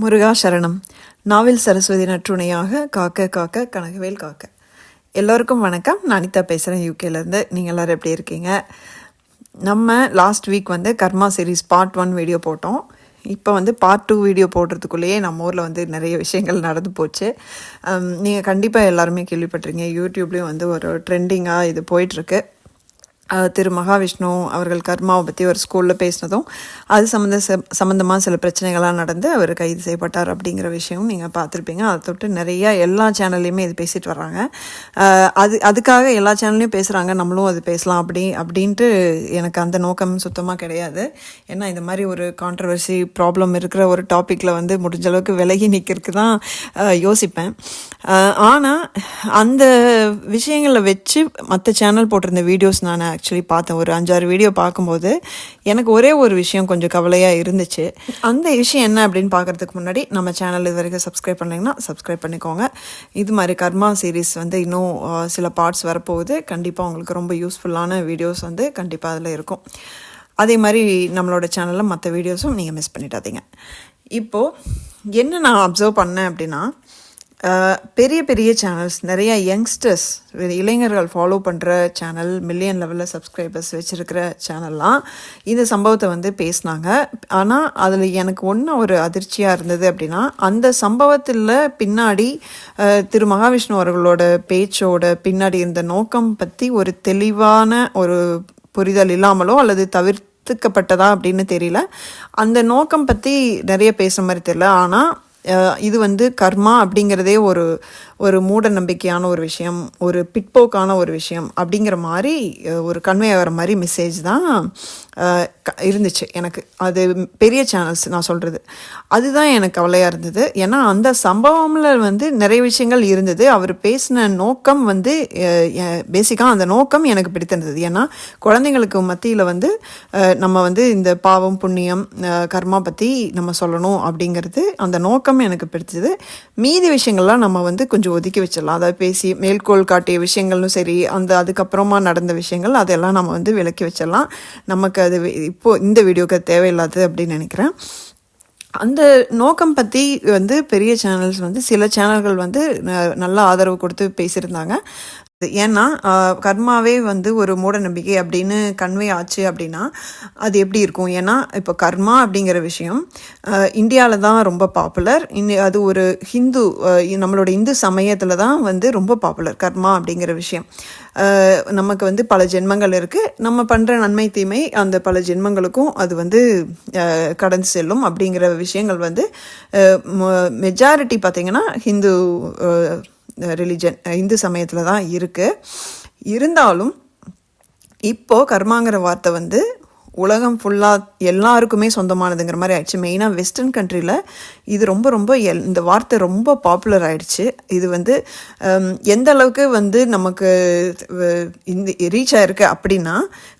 முருகா சரணம் நாவில் சரஸ்வதி நற்றுணையாக காக்க காக்க கனகவேல் காக்க. எல்லோருக்கும் வணக்கம். நான் அனிதா பேசுகிறேன் யூகேலேருந்து நீங்கள் எல்லோரும் எப்படி இருக்கீங்க? நம்ம லாஸ்ட் வீக் வந்து karma series part one video போட்டோம். இப்போ வந்து பார்ட் டூ வீடியோ போடுறதுக்குள்ளேயே நம்ம ஊரில் வந்து நிறைய விஷயங்கள் நடந்து போச்சு. நீங்கள் கண்டிப்பாக எல்லாருமே கேள்விப்பட்டிருங்க யூடியூப்லேயும் வந்து ஒரு ட்ரெண்டிங்காக இது போயிட்டுருக்கு திரு மகாவிஷ்ணு அவர்கள் கர்மாவை பற்றி ஒரு ஸ்கூலில் பேசினதும் அது சம்மந்த சம்மந்தமாக சில பிரச்சனைகள்லாம் நடந்து அவர் கைது செய்யப்பட்டார் அப்படிங்கிற விஷயம் நீங்கள் பார்த்துருப்பீங்க. அதை தொட்டு நிறைய எல்லா சேனல்லையுமே இது பேசிட்டு வர்றாங்க. அது அதுக்காக எல்லா சேனல்லையும் பேசுகிறாங்க நம்மளும் அது பேசலாம் அப்படி அப்படின்ட்டு எனக்கு அந்த நோக்கம் சுத்தமாக கிடையாது. ஏன்னா இந்த மாதிரி ஒரு கான்ட்ரவர்சி ப்ராப்ளம் இருக்கிற ஒரு டாப்பிக்கில் வந்து முடிஞ்ச அளவுக்கு விலகி நிற்கிறதுக்கு தான் யோசிப்பேன். ஆனால் அந்த விஷயங்களை வச்சு மற்ற சேனல் போட்டிருந்த வீடியோஸ் நான் ஆக்சுவலி பார்த்தேன். ஒரு அஞ்சாறு வீடியோ பார்க்கும்போது எனக்கு ஒரே ஒரு விஷயம் கொஞ்சம் கவலையாக இருந்துச்சு. அந்த விஷயம் என்ன அப்படின்னு பார்க்கறதுக்கு முன்னாடி நம்ம சேனல் இது வரைக்கும் சப்ஸ்கிரைப் பண்ணிங்கன்னா சப்ஸ்கிரைப் பண்ணிக்கோங்க. இது மாதிரி கர்மா சீரிஸ் வந்து இன்னும் சில பார்ட்ஸ் வரப்போகுது. கண்டிப்பாக உங்களுக்கு ரொம்ப யூஸ்ஃபுல்லான வீடியோஸ் வந்து கண்டிப்பாக அதில் இருக்கும். அதே மாதிரி நம்மளோட சேனலில் மற்ற வீடியோஸும் நீங்கள் மிஸ் பண்ணிடாதீங்க. இப்போது என்ன நான் அப்சர்வ் பண்ணேன் அப்படின்னா பெரிய பெரிய சேனல்ஸ் நிறைய யங்ஸ்டர்ஸ் இளைஞர்கள் ஃபாலோ பண்ணுற சேனல் மில்லியன் லெவலில் சப்ஸ்கிரைபர்ஸ் வச்சுருக்கிற சேனல்லாம் இந்த சம்பவத்தை வந்து பேசினாங்க. ஆனால் அதில் எனக்கு ஒன்று ஒரு அதிர்ச்சியாக இருந்தது அப்படின்னா அந்த சம்பவத்தில் பின்னாடி திரு மகாவிஷ்ணு அவர்களோட பேச்சோட பின்னாடி இருந்த நோக்கம் பற்றி ஒரு தெளிவான ஒரு புரிதல் இல்லாமலோ அல்லது தவிர்த்துக்கப்பட்டதா அப்படின்னு தெரியல. அந்த நோக்கம் பற்றி நிறைய பேசுகிற மாதிரி தெரியல. ஆனால் இது வந்து கர்மா அப்படிங்கிறதே ஒரு ஒரு மூட நம்பிக்கையான ஒரு விஷயம் ஒரு பிற்போக்கான ஒரு விஷயம் அப்படிங்கிற மாதிரி ஒரு கன்வே ஆகிற மாதிரி மெசேஜ் தான் க- இருந்துச்சு எனக்கு. அது பெரிய சேனல்ஸ் நான் சொல்கிறது அதுதான் எனக்கு கவலையாக இருந்தது. ஏன்னா அந்த சம்பவம்ல வந்து நிறைய விஷயங்கள் இருந்தது. அவர் பேசின நோக்கம் வந்து பேசிக்காக அந்த நோக்கம் எனக்கு பிடித்திருந்தது. ஏன்னா குழந்தைங்களுக்கு மத்தியில் வந்து நம்ம வந்து இந்த பாவம் புண்ணியம் கர்மா பற்றி நம்ம சொல்லணும் அப்படிங்கிறது அந்த நோக்கம் எனக்கு பிடிச்சது மீதி விஷயங்கள்லாம் நம்ம வந்து கொஞ்சம் ஒதுக்கி வச்சிடலாம். அதாவது பேசி மேல்கோள் காட்டிய விஷயங்களும் சரி அந்த அதுக்கப்புறமா நடந்த விஷயங்கள் அதெல்லாம் நம்ம வந்து விலக்கி வச்சிடலாம். நமக்கு அது இப்போது இந்த வீடியோக்கு தேவையில்லாது அப்படின்னு நினைக்கிறேன். அந்த நோக்கம் பற்றி வந்து பெரிய சேனல்ஸ் வந்து சில சேனல்கள் வந்து ந- நல்ல ஆதரவு கொடுத்து பேசியிருந்தாங்க. ஏன்னா கர்மாவே வந்து ஒரு மூட நம்பிக்கை அப்படின்னு கன்வே ஆச்சு அப்படின்னா அது எப்படி இருக்கும்? ஏன்னா இப்போ கர்மா அப்படிங்கிற விஷயம் இந்தியாவில் தான் ரொம்ப பாப்புலர் அது ஒரு ஹிந்து நம்மளோட இந்து சமயத்தில் தான் வந்து ரொம்ப பாப்புலர் கர்மா அப்படிங்கிற விஷயம். நமக்கு வந்து பல ஜென்மங்கள் இருக்குது நம்ம பண்ணுற நன்மை தீமை அந்த பல ஜென்மங்களுக்கும் அது வந்து கடந்து செல்லும் அப்படிங்கிற விஷயங்கள் வந்து மெஜாரிட்டி பார்த்திங்கன்னா ஹிந்து ரிலிஜன் இந்து சமயத்தில் தான் இருக்குது இருந்தாலும் இப்போது கர்மாங்கிற வார்த்தை வந்து உலகம் ஃபுல்லாக எல்லாருக்குமே சொந்தமானதுங்கிற மாதிரி ஆயிடுச்சு. மெயினாக வெஸ்டர்ன் கண்ட்ரியில் இது ரொம்ப ரொம்ப எல் இந்த வார்த்தை ரொம்ப பாப்புலர் ஆயிடுச்சு. இது வந்து எந்த அளவுக்கு வந்து நமக்கு இந்த ரீச் ஆயிருக்கு அப்படின்னா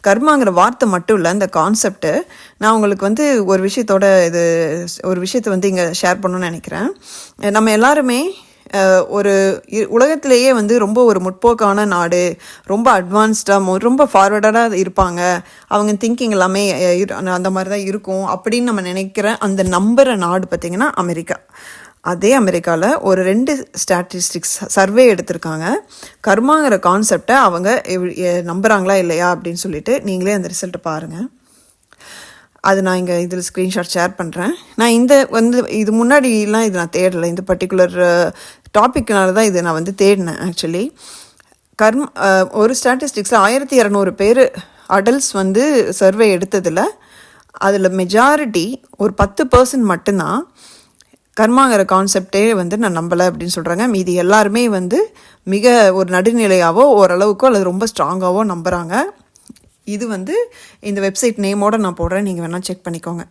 கர்மாங்கிற வார்த்தை மட்டும் இல்லை இந்த கான்செப்ட்டு நான் உங்களுக்கு வந்து ஒரு விஷயத்தோட இது ஒரு விஷயத்தை வந்து இங்கே ஷேர் பண்ணணும்னு நினைக்கிறேன். நம்ம எல்லாருமே ஒரு இ- உலகத்திலேயே வந்து ரொம்ப ஒரு முற்போக்கான நாடு ரொம்ப அட்வான்ஸ்டாக ரொம்ப ஃபார்வர்டடாக இருப்பாங்க. அவங்க திங்கிங் எல்லாமே இரு- அந்த மாதிரி தான் இருக்கும். அப்படின்னு நம்ம நினைக்கிற அந்த நம்புகிற நாடு பார்த்திங்கன்னா அமெரிக்கா. அதே அமெரிக்காவில் ஒரு ரெண்டு ஸ்டாட்டிஸ்டிக்ஸ் சர்வே எடுத்திருக்காங்க. கர்மாங்கிற கான்செப்டை அவங்க நம்புகிறாங்களா இல்லையா அப்படின்னு சொல்லிட்டு நீங்களே அந்த ரிசல்ட்டை பாருங்கள் அது நான் இங்கே இதில் ஸ்க்ரீன்ஷாட் ஷேர் பண்ணுறேன் நான் இந்த வந்து இது முன்னாடிலாம் இது நான் தேடலை. இந்த பர்டிகுலர் டாப்பிக்னால தான் இதை நான் வந்து தேடினேன் ஆக்சுவலி கர்ம் ஒரு ஸ்டாட்டிஸ்டிக்ஸில் ஆயிரத்தி இரநூறு பேர் அடல்ட்ஸ் வந்து சர்வே எடுத்ததில் அதில் மெஜாரிட்டி ஒரு பத்து பர்சன்ட் மட்டும்தான் கர்மாங்கிற கான்செப்டே வந்து நான் நம்பலை அப்படின்னு சொல்கிறாங்க மீதி எல்லாருமே வந்து மிக ஒரு நடுநிலையாவோ ஓரளவுக்கோ அல்லது ரொம்ப ஸ்ட்ராங்காவோ நம்புகிறாங்க இது வந்து இந்த வெப்சைட் நேமோட நான் போடுறேன். நீங்கள் வேணால் செக் பண்ணிக்கோங்க.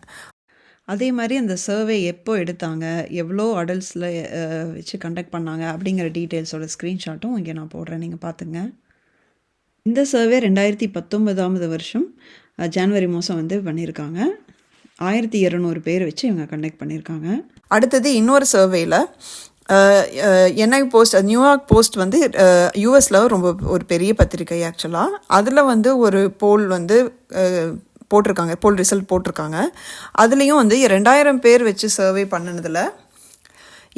அதே மாதிரி அந்த சர்வே எப்போ எடுத்தாங்க எவ்வளோ அடல்ட்ஸில் வச்சு கண்டக்ட் பண்ணாங்க அப்படிங்கிற டீட்டெயில்ஸோட ஸ்க்ரீன்ஷாட்டும் இங்கே நான் போடுறேன். நீங்கள் பார்த்துங்க இந்த சர்வே ரெண்டாயிரத்தி பத்தொன்பதாவது வருஷம் ஜான்வரி மாதம் வந்து பண்ணியிருக்காங்க ஆயிரத்தி இரநூறு பேர் வச்சு இவங்க கண்டக்ட் பண்ணியிருக்காங்க அடுத்தது இன்னொரு சர்வேயில் N Y post New York post வந்து யூஎஸில் ரொம்ப ஒரு பெரிய பத்திரிகை ஆக்சுவலாக அதில் வந்து ஒரு போல் வந்து போட்டிருக்காங்க போல் ரிசல்ட் போட்டிருக்காங்க. அதுலேயும் வந்து ரெண்டாயிரம் பேர் வச்சு சர்வே பண்ணினதில்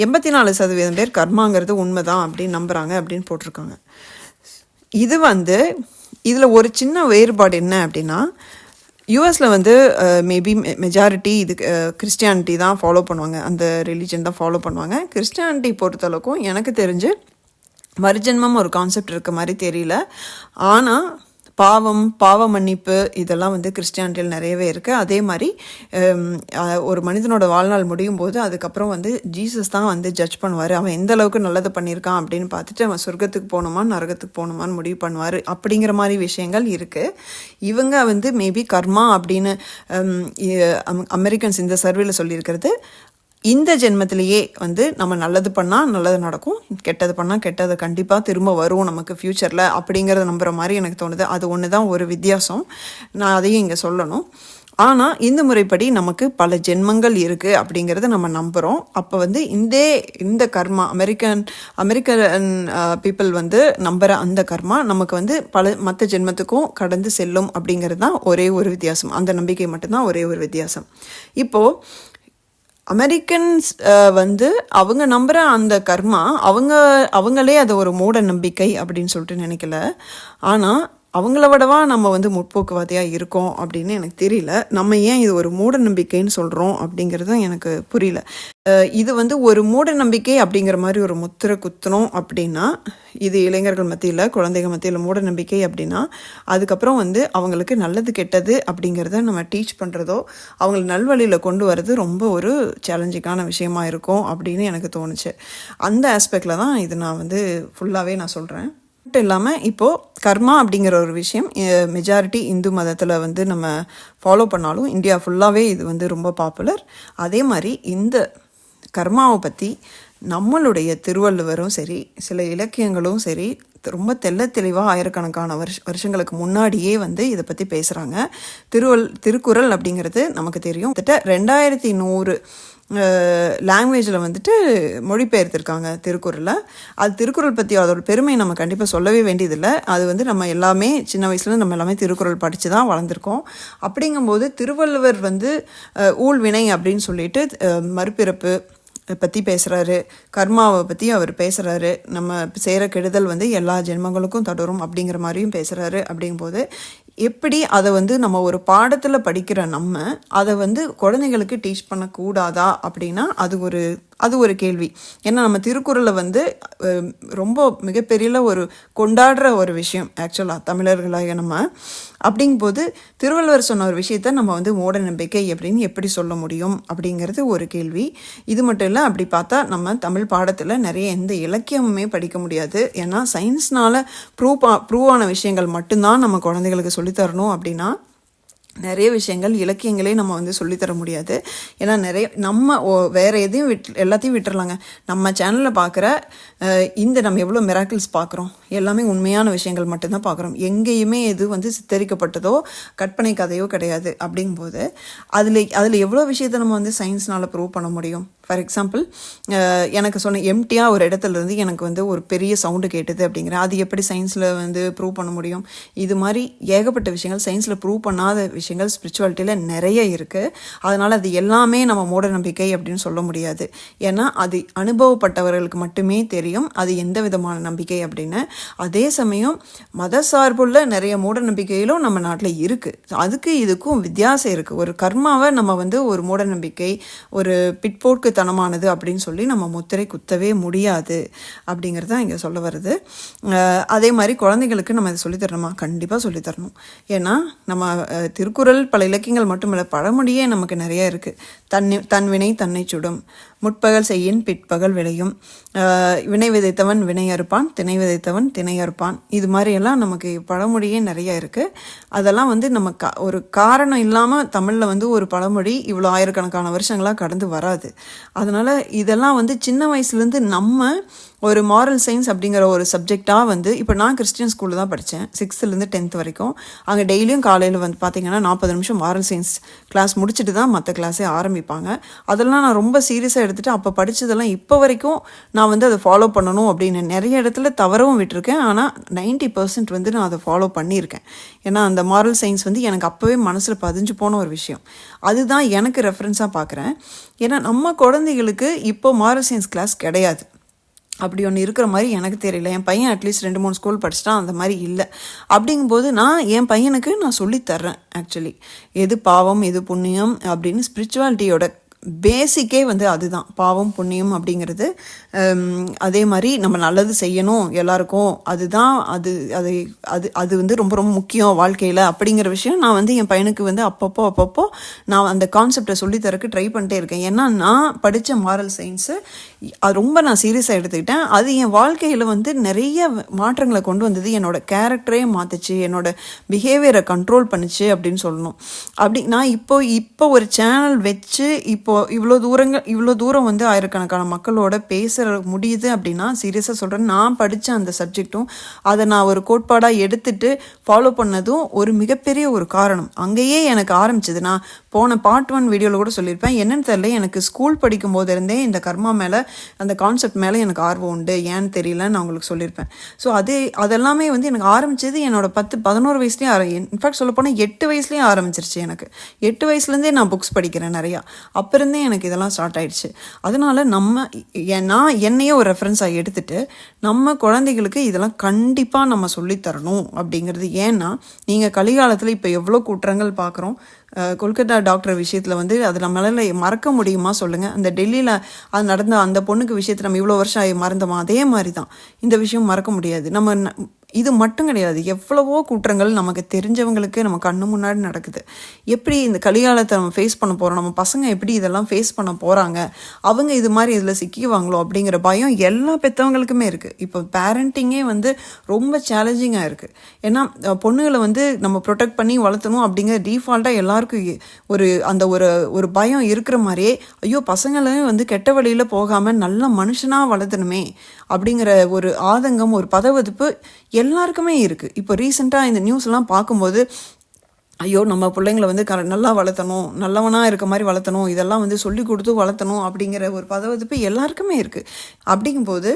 எண்பத்தி நாலு சதவீதம் பேர் கர்மாங்கிறது உண்மை தான் அப்படின்னு நம்புகிறாங்க அப்படின்னு போட்டிருக்காங்க. இது வந்து இதில் ஒரு சின்ன வேறுபாடு என்ன அப்படின்னா யூஎஸில் வந்து மேபி மெஜாரிட்டி இது கிறிஸ்டியானிட்டி தான் ஃபாலோ பண்ணுவாங்க. அந்த ரிலீஜன் தான் ஃபாலோ பண்ணுவாங்க. கிறிஸ்டியானிட்டி பொறுத்தளவுக்கும் எனக்கு தெரிஞ்சு மறுஜென்மம் ஒரு கான்செப்ட் இருக்க மாதிரி தெரியல. ஆனால் பாவம் பாவ மன்னிப்பு இதெல்லாம் வந்து கிறிஸ்டியானிட்டியில் நிறையவே இருக்குது அதே மாதிரி ஒரு மனிதனோட வாழ்நாள் முடியும் போது அதுக்கப்புறம் வந்து ஜீசஸ் தான் வந்து ஜட்ஜ் பண்ணுவார். அவன் எந்த அளவுக்கு நல்லது பண்ணியிருக்கான் அப்படின்னு பார்த்துட்டு அவன் சொர்க்கத்துக்கு போகணுமா நரகத்துக்கு போகணுமான்னு முடிவு பண்ணுவார். அப்படிங்கிற மாதிரி விஷயங்கள் இருக்குது இவங்க வந்து மேபி கர்மா அப்படின்னு அம்- அமெரிக்கன்ஸ் இந்த சர்வேல சொல்லியிருக்கிறது. இந்த ஜென்மத்திலேயே வந்து நம்ம நல்லது பண்ணால் நல்லது நடக்கும். கெட்டது பண்ணால் கெட்டது கண்டிப்பாக திரும்ப வரும் நமக்கு ஃப்யூச்சரில் அப்படிங்கிறத நம்புகிற மாதிரி எனக்கு தோணுது. அது ஒன்று தான் ஒரு வித்தியாசம். நான் அதையும் இங்கே சொல்லணும். ஆனால் இந்த முறைப்படி நமக்கு பல ஜென்மங்கள் இருக்குது அப்படிங்கிறத நம்ம நம்புகிறோம் அப்போ வந்து இந்த இந்த கர்மா அமெரிக்கன் அமெரிக்கன் பீப்புள் வந்து நம்புகிற அந்த கர்மா நமக்கு வந்து பல மற்ற ஜென்மத்துக்கும் கடந்து செல்லும் அப்படிங்கிறது தான் ஒரே ஒரு வித்தியாசம். அந்த நம்பிக்கை மட்டும்தான் ஒரே ஒரு வித்தியாசம். இப்போது அமெரிக்கன்ஸ் uh, வந்து அவங்க நம்புகிற அந்த கர்மா அவங்க அவங்களே அதை ஒரு மூட நம்பிக்கை அப்படின்னு சொல்லிட்டு நினைக்கல. ஆனால் அவங்கள விடவா நம்ம வந்து முற்போக்குவாதியாக இருக்கோம் அப்படின்னு எனக்கு தெரியல. நம்ம ஏன் இது ஒரு மூட நம்பிக்கைன்னு சொல்கிறோம் அப்படிங்கிறதும் எனக்கு புரியல. இது வந்து ஒரு மூட நம்பிக்கை அப்படிங்கிற மாதிரி ஒரு முத்திரை குத்தணும் அப்படின்னா இது இளைஞர்கள் மத்தியில் குழந்தைங்க மத்தியில் மூட நம்பிக்கை அப்படின்னா அதுக்கப்புறம் வந்து அவங்களுக்கு நல்லது கெட்டது அப்படிங்கிறத நம்ம டீச் பண்ணுறதோ அவங்களை நல்வழியில் கொண்டு வர்றது ரொம்ப ஒரு சேலஞ்சிங்கான விஷயமா இருக்கும் அப்படின்னு எனக்கு தோணுச்சு. அந்த ஆஸ்பெக்டில் தான் இது நான் வந்து ஃபுல்லாகவே நான் சொல்கிறேன் மட்டும் இல்லாமல் இப்போது கர்மா அப்படிங்கிற ஒரு விஷயம் மெஜாரிட்டி இந்து மதத்தில் வந்து நம்ம ஃபாலோ பண்ணாலும் இந்தியா ஃபுல்லாகவே இது வந்து ரொம்ப பாப்புலர் அதே மாதிரி இந்த கர்மாவை பற்றி நம்மளுடைய திருவள்ளுவரும் சரி சில இலக்கியங்களும் சரி ரொம்ப தெள்ள தெளிவாக ஆயிரக்கணக்கான வருஷ வருஷங்களுக்கு முன்னாடியே வந்து இதை பற்றி பேசுகிறாங்க திருவள் திருக்குறள் அப்படிங்கிறது நமக்கு தெரியும். கிட்டத்தட்ட ரெண்டாயிரத்தி நூறு லாங்குவேஜில் வந்துட்டு மொழிபெயர்த்திருக்காங்க திருக்குறளில். அது திருக்குறள் பற்றி அதோட பெருமை நம்ம கண்டிப்பாக சொல்லவே வேண்டியதில்லை. அது வந்து நம்ம எல்லாமே சின்ன வயசுலேருந்து நம்ம எல்லாமே திருக்குறள் படித்து தான் வளர்ந்துருக்கோம். அப்படிங்கும்போது திருவள்ளுவர் வந்து ஊழ்வினை அப்படின்னு சொல்லிட்டு மறுபிறப்பு பற்றி பேசுகிறாரு கர்மாவை பற்றி அவர் பேசுகிறாரு நம்ம செய்கிற கெடுதல் வந்து எல்லா ஜென்மங்களுக்கும் தொடரும் அப்படிங்கிற மாதிரியும் பேசுகிறாரு அப்படிங்கும்போது எப்படி அதை வந்து நம்ம ஒரு பாடத்தில் படிக்கிற நம்ம அதை வந்து குழந்தைங்களுக்கு டீச் பண்ணக்கூடாதா அப்படின்னா அது ஒரு அது ஒரு கேள்வி. ஏன்னா நம்ம திருக்குறளை வந்து ரொம்ப மிகப்பெரிய ஒரு கொண்டாடுற ஒரு விஷயம் ஆக்சுவலாக தமிழர்களாக நம்ம. அப்படிங்கும்போது திருவள்ளுவர் சொன்ன ஒரு விஷயத்த நம்ம வந்து மூட நம்பிக்கை அப்படின்னு எப்படி சொல்ல முடியும்? அப்படிங்கிறது ஒரு கேள்வி. இது மட்டும் இல்லை அப்படி பார்த்தா நம்ம தமிழ் பாடத்தில் நிறைய எந்த இலக்கியமுமே படிக்க முடியாது. ஏன்னா சயின்ஸ்னால ப்ரூவ் ப்ரூவ் ஆன விஷயங்கள் மட்டும்தான் நம்ம குழந்தைகளுக்கு சொல்லித்தரணும் அப்படின்னா நிறைய விஷயங்கள் இலக்கியங்களே நம்ம வந்து சொல்லித்தர முடியாது. ஏன்னா நிறைய நம்ம ஓ- வேற எதையும் விட் எல்லாத்தையும் விட்டுறலாங்க. நம்ம சேனலில் பார்க்குற இந்த நம்ம எவ்வளோ மிராக்கிள்ஸ் பார்க்குறோம் எல்லாமே உண்மையான விஷயங்கள் மட்டும்தான் பார்க்குறோம் எங்கேயுமே எது வந்து சித்தரிக்கப்பட்டதோ கற்பனை கதையோ கிடையாது அப்படிங்கும்போது அதில் அதில் எவ்வளோ விஷயத்த நம்ம வந்து சயின்ஸ்னால் ப்ரூவ் பண்ண முடியும்? ஃபார் எக்ஸாம்பிள் எனக்கு சொன்ன எம்டியாக ஒரு இடத்துல இருந்து எனக்கு வந்து ஒரு பெரிய சவுண்டு கேட்டது அப்படிங்கிறேன் அது எப்படி சயின்ஸில் வந்து ப்ரூவ் பண்ண முடியும்? இது மாதிரி ஏகப்பட்ட விஷயங்கள் சயின்ஸில் ப்ரூவ் பண்ணாத விஷயங்கள் ஸ்பிரிச்சுவாலிட்டியில் நிறைய இருக்குது அதனால் அது எல்லாமே நம்ம மூட நம்பிக்கை அப்படின்னு சொல்ல முடியாது. ஏன்னா அது அனுபவப்பட்டவர்களுக்கு மட்டுமே தெரியும். அது எந்த விதமான நம்பிக்கை அப்படின்னு. அதே சமயம் மத சார்புள்ள நிறைய மூட நம்பிக்கைகளும் நம்ம நாட்டில் இருக்குது அதுக்கு இதுக்கும் வித்தியாசம் இருக்குது ஒரு கர்மாவை நம்ம வந்து ஒரு மூட நம்பிக்கை ஒரு பிற்போக்குத்தனமானது அப்படின்னு சொல்லி நம்ம முத்திரை குத்தவே முடியாது அப்படிங்கிறது தான் இங்கே சொல்ல வருது. அதே மாதிரி குழந்தைங்களுக்கு நம்ம இதை சொல்லித்தரணுமா கண்டிப்பாக சொல்லித்தரணும் ஏன்னா நம்ம திரு திருக்குறள் பல இலக்கியங்கள் மட்டுமில்லை பழமொழியே நமக்கு நிறைய இருக்குது தன் வினை தன்னை சுடும். முற்பகல் செய்யின் பிற்பகல் விளையும். வினை விதைத்தவன் வினை அறுப்பான் திணை விதைத்தவன் திணை அறுப்பான். இது மாதிரியெல்லாம் நமக்கு பழமொழியே நிறைய இருக்குது அதெல்லாம் வந்து நம்ம க ஒரு காரணம் இல்லாமல் தமிழில் வந்து ஒரு பழமொழி இவ்வளோ ஆயிரக்கணக்கான வருஷங்களாக கடந்து வராது. அதனால் இதெல்லாம் வந்து சின்ன வயசுலேருந்து நம்ம ஒரு மாரல் சயின்ஸ் அப்படிங்கிற ஒரு சப்ஜெக்டாக வந்து இப்போ நான் கிறிஸ்டியன் ஸ்கூலில் தான் படித்தேன் சிக்ஸ்த்துலேருந்து டென்த் வரைக்கும். அங்கே டெய்லியும் காலையில் வந்து பார்த்திங்கன்னா நாற்பது நிமிஷம் மாரல் சயின்ஸ் கிளாஸ் முடிச்சுட்டு தான் மற்ற கிளாஸே ஆரம்பிப்பாங்க. அதெல்லாம் நான் ரொம்ப சீரியஸாக எடுத்துகிட்டு அப்போ படித்ததெல்லாம் இப்போ வரைக்கும் நான் வந்து அதை ஃபாலோ பண்ணணும் அப்படின்னு நிறைய இடத்துல தவறவும் விட்டுருக்கேன். ஆனால் நைன்ட்டி பர்சன்ட் வந்து நான் அதை ஃபாலோ பண்ணியிருக்கேன். ஏன்னா அந்த மாரல் சயின்ஸ் வந்து எனக்கு அப்போவே மனசில் பதிஞ்சு போன ஒரு விஷயம். அதுதான் எனக்கு ரெஃபரன்ஸாக பார்க்குறேன் ஏன்னா நம்ம குழந்தைகளுக்கு இப்போ மாரல் சயின்ஸ் கிளாஸ் கிடையாது. அப்படி ஒன்று இருக்கிற மாதிரி எனக்கு தெரியல. என் பையன் அட்லீஸ்ட் ரெண்டு மூணு ஸ்கூல் படிச்சிட்டான். அந்த மாதிரி இல்லை. அப்படிங்கும்போது நான் என் பையனுக்கு நான் சொல்லித் தர்றேன் ஆக்சுவலி எது பாவம் எது புண்ணியம் அப்படின்னு ஸ்பிரிச்சுவாலிட்டியோட பேசிக்கே வந்து அதுதான். பாவம் புண்ணியம் அப்படிங்கிறது அதே மாதிரி நம்ம நல்லது செய்யணும் எல்லாருக்கும். அதுதான் அது அது அது அது வந்து ரொம்ப ரொம்ப முக்கியம் வாழ்க்கையில். அப்படிங்கிற விஷயம் நான் வந்து என் பையனுக்கு வந்து அப்பப்போ அப்பப்போ நான் அந்த கான்செப்டை சொல்லித்தரக்கு ட்ரை பண்ணிட்டே இருக்கேன். ஏன்னா நான் படித்த மாரல் சயின்ஸு அது ரொம்ப நான் சீரியஸாக எடுத்துக்கிட்டேன். அது என் வாழ்க்கையில் வந்து நிறைய மாற்றங்களை கொண்டு வந்தது. என்னோடய கேரக்டரே மாற்றுச்சு என்னோட பிஹேவியரை கண்ட்ரோல் பண்ணுச்சு அப்படின்னு சொல்லணும். அப்படி நான் இப்போ இப்போ ஒரு சேனல் வச்சு இப்போ இவ்வளோ தூரங்கள் இவ்வளோ தூரம் வந்து ஆயிரக்கணக்கான மக்களோட பேச முடியுது அப்படின்னா சீரியஸாக சொல்கிறேன் நான் படித்த அந்த சப்ஜெக்ட்டும் அதை நான் ஒரு கோட்பாடாக எடுத்துட்டு ஃபாலோ பண்ணதும் ஒரு மிகப்பெரிய ஒரு காரணம். அங்கேயே எனக்கு ஆரம்பிச்சது. நான் போன பார்ட் ஒன் வீடியோவில் கூட சொல்லியிருப்பேன். என்னென்னு தெரியல எனக்கு ஸ்கூல் படிக்கும் போது இருந்தே இந்த கர்மா மேலே அந்த கான்செப்ட் மேலே எனக்கு ஆர்வம் உண்டு. ஏன்னு தெரியல நான் உங்களுக்கு சொல்லியிருப்பேன். ஸோ அது அதெல்லாமே வந்து எனக்கு ஆரம்பிச்சது என்னோட பத்து பதினோரு வயசுலேயும் ஆர இன்ஃபேக்ட் சொல்லப்போனால் எட்டு வயசுலேயே ஆரம்பிச்சிருச்சு எனக்கு. எட்டு வயசுலேருந்தே நான் புக்ஸ் படிக்கிறேன் நிறையா. அப்போ இருந்தே எனக்கு இதெல்லாம் ஸ்டார்ட் ஆயிடுச்சு. அதனால் நம்ம நான் நான் என்னையே ஒரு ரெஃபரன்ஸாக எடுத்துட்டு நம்ம குழந்தைகளுக்கு இதெல்லாம் கண்டிப்பாக நம்ம சொல்லித்தரணும் அப்படிங்கிறது. ஏன்னா நீங்கள் கலிகாலத்தில் இப்போ எவ்வளோ குற்றங்கள் பார்க்குறோம் கொல்கத்தா டாக்டர் விஷயத்தில் வந்து அது நம்மளால் மறக்க முடியுமா சொல்லுங்கள் அந்த டெல்லியில் அது நடந்த அந்த பொண்ணுக்கு விஷயத்தை நம்ம இவ்வளோ வருஷம் ஆகி மறந்தோமா? அதே மாதிரி தான் இந்த விஷயம் மறக்க முடியாது. நம்ம இது மட்டும் கிடையாது. எவ்வளவோ குற்றங்கள் நமக்கு தெரிஞ்சவங்களுக்கு நம்ம கண்ணு முன்னாடி நடக்குது. எப்படி இந்த கலிகாலத்தை நம்ம ஃபேஸ் பண்ண போகிறோம் நம்ம பசங்க எப்படி இதெல்லாம் ஃபேஸ் பண்ண போகிறாங்க அவங்க இது மாதிரி இதில் சிக்கிவாங்களோ அப்படிங்கிற பயம் எல்லா பெற்றவங்களுக்குமே இருக்குது இப்போ பேரண்டிங்கே வந்து ரொம்ப சேலஞ்சிங்காக இருக்குது ஏன்னா பொண்ணுகளை வந்து நம்ம ப்ரொடெக்ட் பண்ணி வளர்த்தணும் அப்படிங்கிற டிஃபால்ட்டாக எல்லாருக்கும் ஒரு அந்த ஒரு ஒரு பயம் இருக்கிற மாதிரியே ஐயோ பசங்களையும் வந்து கெட்ட வழியில் போகாமல் நல்ல மனுஷனாக வளர்த்தணுமே. அப்படிங்கிற ஒரு ஆதங்கம் ஒரு பதவதுப்பு எல்லாருக்குமே இருக்குது இப்போ ரீசெண்டாக இந்த நியூஸ்லாம் பார்க்கும்போது ஐயோ நம்ம பிள்ளைங்கள வந்து க நல்லா வளர்த்தணும் நல்லவனாக இருக்க மாதிரி வளர்த்தணும் இதெல்லாம் வந்து சொல்லி கொடுத்து வளர்த்தணும் அப்படிங்கிற ஒரு பதவதுப்பு எல்லாருக்குமே இருக்குது அப்படிங்கும்போது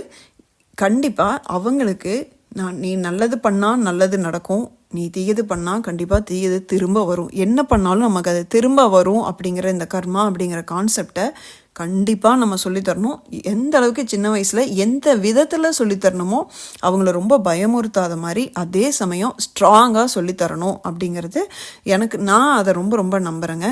கண்டிப்பாக அவங்களுக்கு நான் நீ நல்லது பண்ணால் நல்லது நடக்கும் நீ தீயது பண்ணால் கண்டிப்பாக தீயது திரும்ப வரும். என்ன பண்ணாலும் நமக்கு அது திரும்ப வரும் அப்படிங்கிற இந்த கர்மா அப்படிங்கிற கான்செப்டை கண்டிப்பாக நம்ம சொல்லித்தரணும். எந்த அளவுக்கு சின்ன வயசில் எந்த விதத்தில் சொல்லித்தரணுமோ அவங்கள ரொம்ப பயமுறுத்தாத மாதிரி அதே சமயம் ஸ்ட்ராங்காக சொல்லித்தரணும் அப்படிங்கிறது எனக்கு நான் அதை ரொம்ப ரொம்ப நம்புகிறேங்க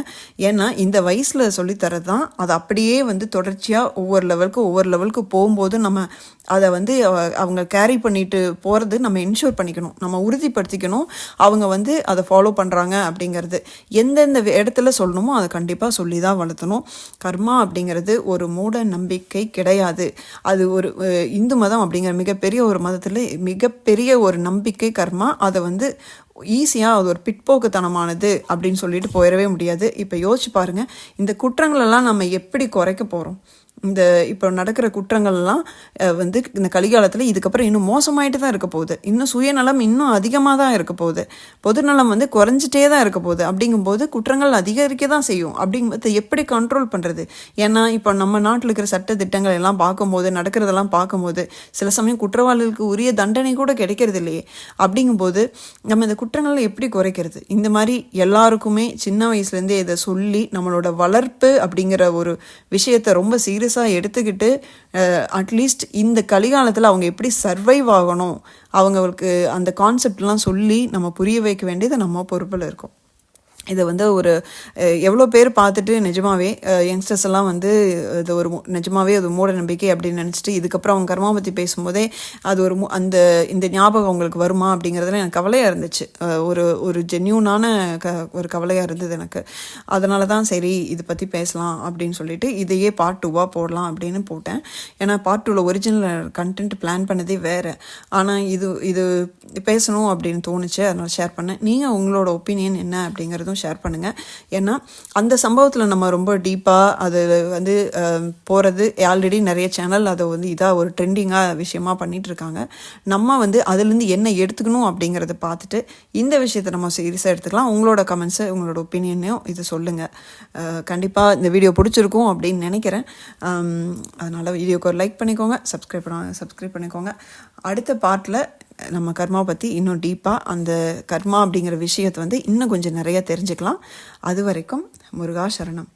ஏன்னா இந்த வயசில் சொல்லித்தரது தான். அது அப்படியே வந்து தொடர்ச்சியாக ஒவ்வொரு லெவலுக்கு ஒவ்வொரு லெவலுக்கு போகும்போது நம்ம அதை வந்து அவங்க கேரி பண்ணிட்டு போகிறது நம்ம இன்ஷூர் பண்ணிக்கணும். நம்ம உறுதிப்படுத்திக்கணும். அவங்க வந்து அதை ஃபாலோ பண்ணுறாங்க அப்படிங்கிறது. எந்தெந்த இடத்துல சொல்லணுமோ அதை கண்டிப்பாக சொல்லி தான் வளர்த்தணும். கர்மா அப்படிங்கிறது ஒரு மூட நம்பிக்கை கிடையாது. அது ஒரு இந்து மதம் அப்படிங்கிற மிகப்பெரிய ஒரு மதத்தில் மிகப்பெரிய ஒரு நம்பிக்கை கர்மா. அதை வந்து ஈஸியாக அது ஒரு பிற்போக்குத்தனமானது அப்படின்னு சொல்லிட்டு போயிடவே முடியாது. இப்போ யோசிச்சு பாருங்கள் இந்த குற்றங்களெல்லாம் நம்ம எப்படி குறைக்க போகிறோம் இந்த இப்போ நடக்கிற குற்றங்கள்லாம் வந்து இந்த கலிகாலத்தில் இதுக்கப்புறம் இன்னும் மோசமாயிட்டு தான் இருக்க போகுது. இன்னும் சுயநலம் இன்னும் அதிகமாக தான் இருக்க போகுது. பொதுநலம் வந்து குறைஞ்சிட்டே தான் இருக்க போகுது. அப்படிங்கும்போது குற்றங்கள் அதிகரிக்க தான் செய்யும். அப்படிங்கும்போது எப்படி கண்ட்ரோல் பண்ணுறது ஏன்னா இப்போ நம்ம நாட்டில் இருக்கிற சட்ட திட்டங்கள் எல்லாம் பார்க்கும்போது நடக்கிறதெல்லாம் பார்க்கும்போது சில சமயம் குற்றவாளிகளுக்கு உரிய தண்டனை கூட கிடைக்கிறது இல்லையே. அப்படிங்கும்போது நம்ம இந்த குற்றங்களை எப்படி குறைக்கிறது? இந்த மாதிரி எல்லாருக்குமே சின்ன வயசுலேருந்தே இதை சொல்லி நம்மளோட வளர்ப்பு அப்படிங்கிற ஒரு விஷயத்தை ரொம்ப சீரியஸாக எடுத்துக்கிட்டு அட்லீஸ்ட் இந்த கலிகாலத்தில் அவங்க எப்படி சர்வைவ் ஆகணும் அவங்களுக்கு அந்த கான்செப்ட்லாம் சொல்லி நம்ம புரிய வைக்க வேண்டியது நம்ம பொறுப்பில் இருக்கும். இதை வந்து ஒரு எவ்வளோ பேர் பார்த்துட்டு நிஜமாவே யங்ஸ்டர்ஸ் எல்லாம் வந்து இது ஒரு நிஜமாவே அது மூட நம்பிக்கை அப்படின்னு நினச்சிட்டு இதுக்கப்புறம் அவங்க கர்மா பற்றி பேசும்போதே அது ஒரு மு- அந்த இந்த ஞாபகம் அவங்களுக்கு வருமா அப்படிங்கிறதுல எனக்கு கவலையாக இருந்துச்சு. ஒரு ஒரு ஜென்யூனான க ஒரு கவலையாக இருந்தது எனக்கு. அதனால தான் சரி இதை பற்றி பேசலாம் அப்படின்னு சொல்லிட்டு இதையே பார்ட் டூவாக போடலாம் அப்படின்னு போட்டேன். ஏன்னா பார்ட் டூவில் ஒரிஜினல் கண்டென்ட் பிளான் பண்ணதே வேறு. ஆனால் இது இது பேசணும் அப்படின்னு தோணுச்சு. அதனால் ஷேர் பண்ணேன். நீங்கள் உங்களோட ஒப்பீனியன் என்ன அப்படிங்கிறதும் ஃப்ரெண்ட்ஸுக்கும் ஷேர் பண்ணுங்கள் ஏன்னா அந்த சம்பவத்தில் நம்ம ரொம்ப டீப்பாக அது வந்து போகிறது ஆல்ரெடி நிறைய சேனல் அதை வந்து இதாக ஒரு ட்ரெண்டிங்காக விஷயமா பண்ணிகிட்ருக்காங்க இருக்காங்க நம்ம வந்து அதுலேருந்து என்ன எடுத்துக்கணும் அப்படிங்கிறத பார்த்துட்டு இந்த விஷயத்தை நம்ம சீரியஸாக எடுத்துக்கலாம். உங்களோட கமெண்ட்ஸை உங்களோட ஒப்பீனியனையும் இது சொல்லுங்கள் கண்டிப்பாக இந்த வீடியோ பிடிச்சிருக்கும் அப்படின்னு நினைக்கிறேன். அதனால் வீடியோக்கு ஒரு லைக் பண்ணிக்கோங்க சப்ஸ்கிரைப் பண்ண சப்ஸ்கிரைப் பண்ணிக்கோங்க. அடுத்த பார்ட்டில் நம்ம கர்மா பற்றி இன்னும் டீப்பாக அந்த கர்மா அப்படிங்கிற விஷயத்தை வந்து இன்னும் கொஞ்சம் நிறைய தெரிஞ்சுக்கலாம். அது வரைக்கும் முருகா சரணம்.